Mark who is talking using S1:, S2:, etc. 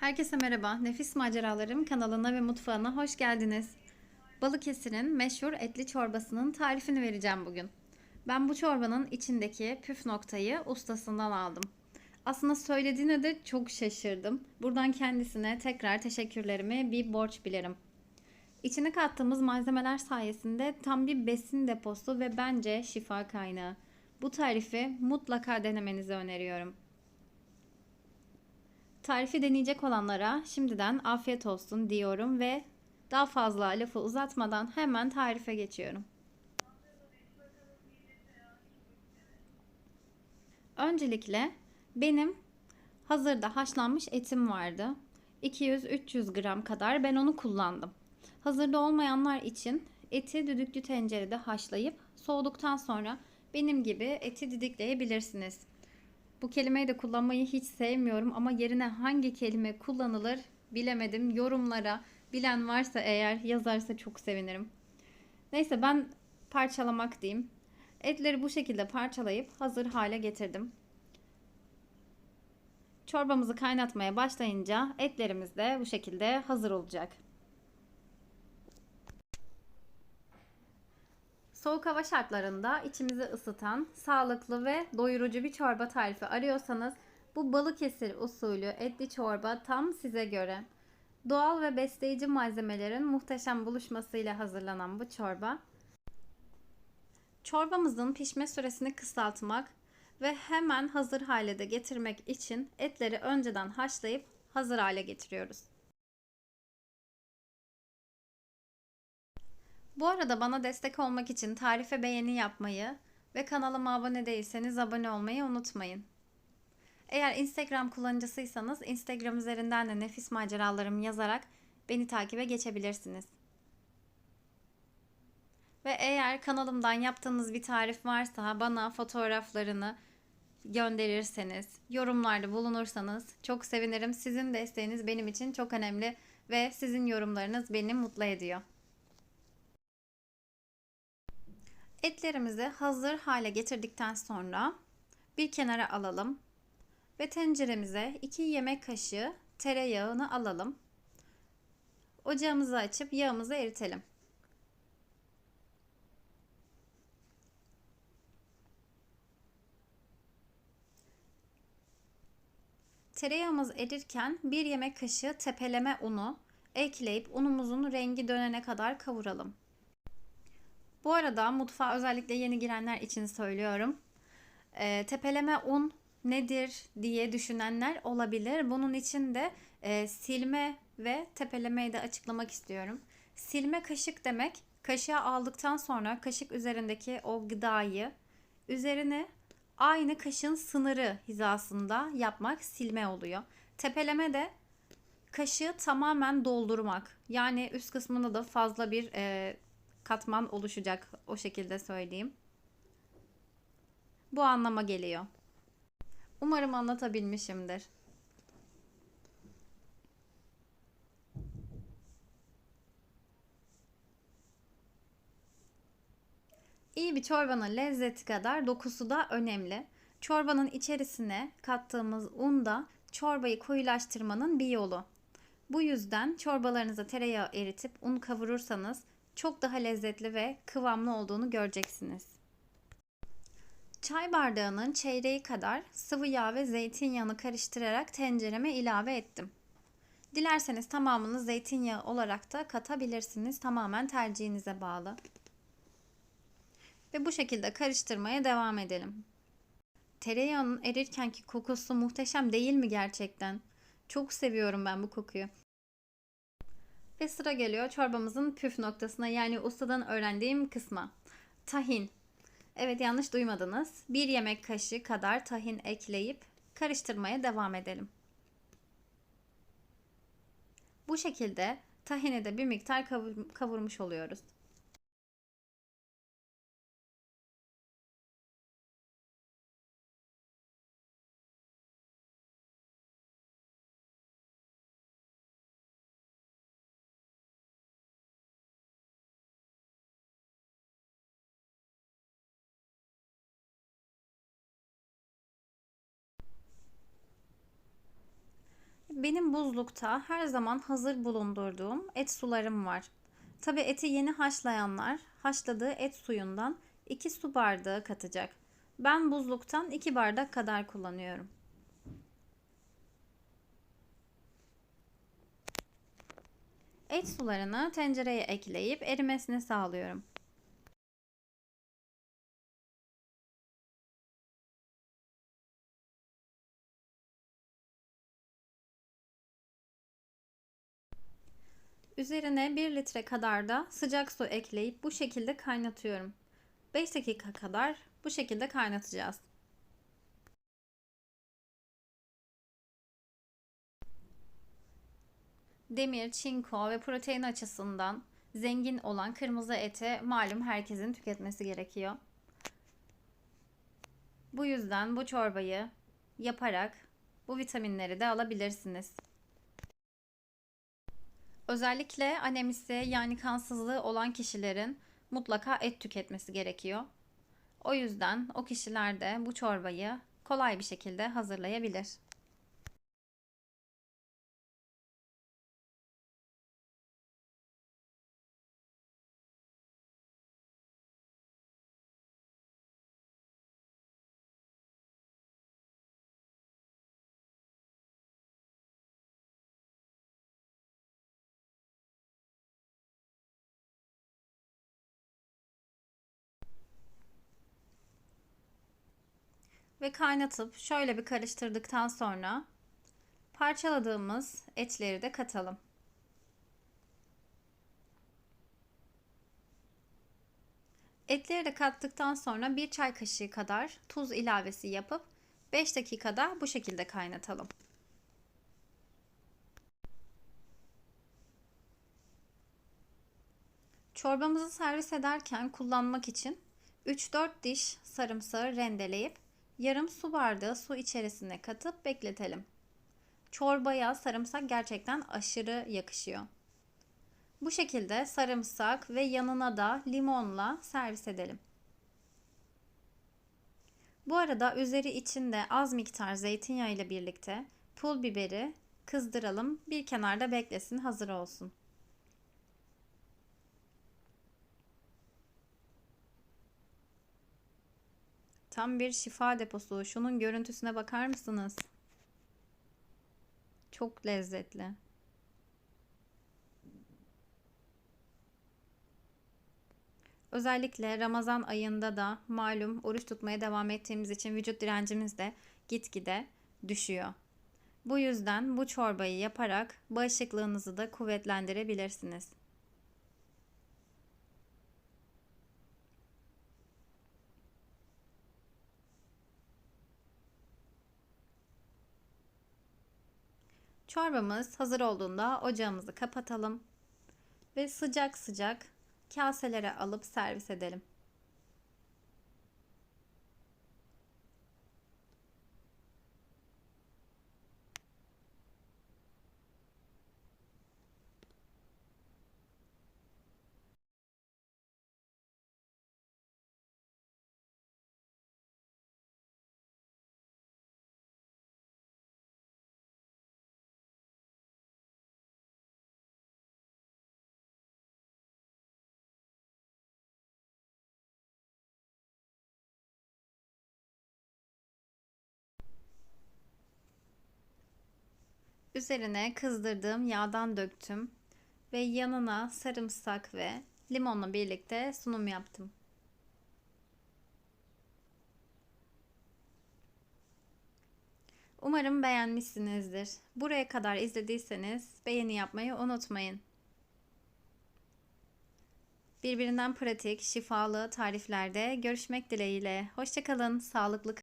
S1: Herkese merhaba. Nefis Maceralarım kanalına ve mutfağına hoş geldiniz. Balıkesir'in meşhur etli çorbasının tarifini vereceğim bugün. Ben bu çorbanın içindeki püf noktayı ustasından aldım. Aslında söylediğine de çok şaşırdım. Buradan kendisine tekrar teşekkürlerimi bir borç bilirim. İçine kattığımız malzemeler sayesinde tam bir besin deposu ve bence şifa kaynağı. Bu tarifi mutlaka denemenizi öneriyorum. Tarifi deneyecek olanlara şimdiden afiyet olsun diyorum ve daha fazla lafı uzatmadan hemen tarife geçiyorum. Öncelikle benim hazırda haşlanmış etim vardı. 200-300 gram kadar ben onu kullandım. Hazırda olmayanlar için eti düdüklü tencerede haşlayıp soğuduktan sonra benim gibi eti didikleyebilirsiniz. Bu kelimeyi de kullanmayı hiç sevmiyorum ama yerine hangi kelime kullanılır bilemedim. Yorumlara bilen varsa eğer yazarsa çok sevinirim. Neyse ben parçalamak diyeyim. Etleri bu şekilde parçalayıp hazır hale getirdim. Çorbamızı kaynatmaya başlayınca etlerimiz de bu şekilde hazır olacak. Soğuk hava şartlarında içimizi ısıtan, sağlıklı ve doyurucu bir çorba tarifi arıyorsanız bu Balıkesir usulü etli çorba tam size göre. Doğal ve besleyici malzemelerin muhteşem buluşmasıyla hazırlanan bu çorba Çorbamızın pişme süresini kısaltmak ve hemen hazır hale de getirmek için etleri önceden haşlayıp hazır hale getiriyoruz. Bu arada bana destek olmak için tarife beğeni yapmayı ve kanalıma abone değilseniz abone olmayı unutmayın. Eğer Instagram kullanıcısıysanız Instagram üzerinden de nefis maceralarım yazarak beni takibe geçebilirsiniz. Ve eğer kanalımdan yaptığınız bir tarif varsa bana fotoğraflarını gönderirseniz, yorumlarda bulunursanız çok sevinirim. Sizin desteğiniz benim için çok önemli ve sizin yorumlarınız beni mutlu ediyor. Etlerimizi hazır hale getirdikten sonra bir kenara alalım ve tenceremize 2 yemek kaşığı tereyağını alalım. Ocağımızı açıp yağımızı eritelim. Tereyağımız erirken bir yemek kaşığı tepeleme unu ekleyip unumuzun rengi dönene kadar kavuralım. Bu arada mutfağa özellikle yeni girenler için söylüyorum. E, tepeleme un nedir diye düşünenler olabilir. Bunun için de e, silme ve tepelemeyi de açıklamak istiyorum. Silme kaşık demek kaşığa aldıktan sonra kaşık üzerindeki o gıdayı üzerine aynı kaşın sınırı hizasında yapmak silme oluyor. Tepeleme de kaşığı tamamen doldurmak. Yani üst kısmında da fazla bir e, katman oluşacak o şekilde söyleyeyim. Bu anlama geliyor. Umarım anlatabilmişimdir. İyi bir çorbanın lezzeti kadar dokusu da önemli. Çorbanın içerisine kattığımız un da çorbayı koyulaştırmanın bir yolu. Bu yüzden çorbalarınıza tereyağı eritip un kavurursanız çok daha lezzetli ve kıvamlı olduğunu göreceksiniz. Çay bardağının çeyreği kadar sıvı yağ ve zeytinyağını karıştırarak tencereme ilave ettim. Dilerseniz tamamını zeytinyağı olarak da katabilirsiniz. Tamamen tercihinize bağlı. Ve bu şekilde karıştırmaya devam edelim. Tereyağının erirkenki kokusu muhteşem değil mi gerçekten? Çok seviyorum ben bu kokuyu. Ve sıra geliyor çorbamızın püf noktasına yani ustadan öğrendiğim kısma. Tahin. Evet yanlış duymadınız. Bir yemek kaşığı kadar tahin ekleyip karıştırmaya devam edelim. Bu şekilde tahini de bir miktar kavurmuş oluyoruz. Benim buzlukta her zaman hazır bulundurduğum et sularım var. Tabi eti yeni haşlayanlar haşladığı et suyundan 2 su bardağı katacak. Ben buzluktan 2 bardak kadar kullanıyorum. Et sularını tencereye ekleyip erimesini sağlıyorum. Üzerine 1 litre kadar da sıcak su ekleyip bu şekilde kaynatıyorum. 5 dakika kadar bu şekilde kaynatacağız. Demir, çinko ve protein açısından zengin olan kırmızı eti malum herkesin tüketmesi gerekiyor. Bu yüzden bu çorbayı yaparak bu vitaminleri de alabilirsiniz. Özellikle anemisi yani kansızlığı olan kişilerin mutlaka et tüketmesi gerekiyor. O yüzden o kişiler de bu çorbayı kolay bir şekilde hazırlayabilir. Ve kaynatıp şöyle bir karıştırdıktan sonra parçaladığımız etleri de katalım. Etleri de kattıktan sonra bir çay kaşığı kadar tuz ilavesi yapıp 5 dakikada bu şekilde kaynatalım. Çorbamızı servis ederken kullanmak için 3-4 diş sarımsağı rendeleyip yarım su bardağı su içerisine katıp bekletelim. Çorbaya sarımsak gerçekten aşırı yakışıyor. Bu şekilde sarımsak ve yanına da limonla servis edelim. Bu arada üzeri içinde az miktar zeytinyağı ile birlikte pul biberi kızdıralım. Bir kenarda beklesin hazır olsun. Tam bir şifa deposu. Şunun görüntüsüne bakar mısınız? Çok lezzetli. Özellikle Ramazan ayında da malum oruç tutmaya devam ettiğimiz için vücut direncimiz de gitgide düşüyor. Bu yüzden bu çorbayı yaparak bağışıklığınızı da kuvvetlendirebilirsiniz. Çorbamız hazır olduğunda ocağımızı kapatalım ve sıcak sıcak kaselere alıp servis edelim. Üzerine kızdırdığım yağdan döktüm ve yanına sarımsak ve limonla birlikte sunum yaptım. Umarım beğenmişsinizdir. Buraya kadar izlediyseniz beğeni yapmayı unutmayın. Birbirinden pratik, şifalı tariflerde görüşmek dileğiyle. Hoşçakalın, sağlıklı